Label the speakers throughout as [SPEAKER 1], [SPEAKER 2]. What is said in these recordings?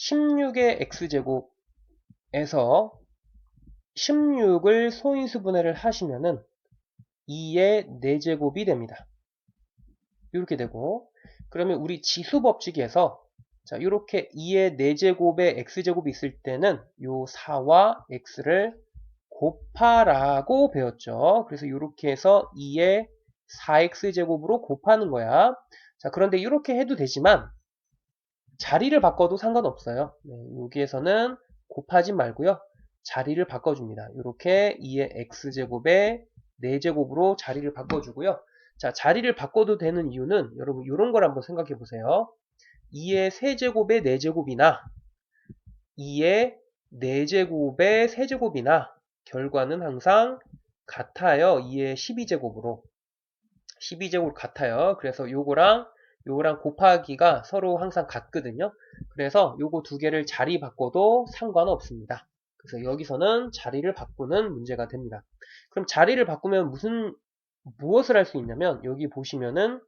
[SPEAKER 1] 16의 x제곱에서 16을 소인수 분해를 하시면은 2의 4제곱이 됩니다. 이렇게 되고 그러면 우리 지수 법칙에서 자 이렇게 2의 4제곱에 x제곱이 있을 때는 요 4와 x를 곱하라고 배웠죠. 그래서 이렇게 해서 2의 4x제곱으로 곱하는 거야. 자 그런데 이렇게 해도 되지만 자리를 바꿔도 상관없어요. 네, 여기에서는 곱하지 말고요. 자리를 바꿔줍니다. 이렇게 2의 x제곱에 4제곱으로 자리를 바꿔주고요. 자, 자리를 바꿔도 되는 이유는 여러분 이런 걸 한번 생각해 보세요. 2의 세제곱의 4제곱이나 2의 4제곱의 세제곱이나 결과는 항상 같아요. 2의 12제곱으로. 12제곱 같아요. 그래서 요거랑 요거랑 곱하기가 서로 항상 같거든요. 그래서 요거 두 개를 자리 바꿔도 상관없습니다. 그래서 여기서는 자리를 바꾸는 문제가 됩니다. 그럼 자리를 바꾸면 무슨 무엇을 할 수 있냐면 여기 보시면은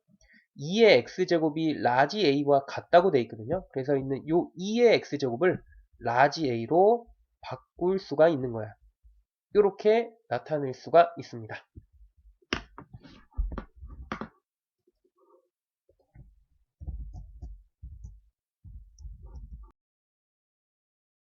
[SPEAKER 1] 2의 x제곱이 라지 a와 같다고 되어 있거든요. 그래서 있는 요 2의 x제곱을 라지 a로 바꿀 수가 있는 거야. 이렇게 나타낼 수가 있습니다.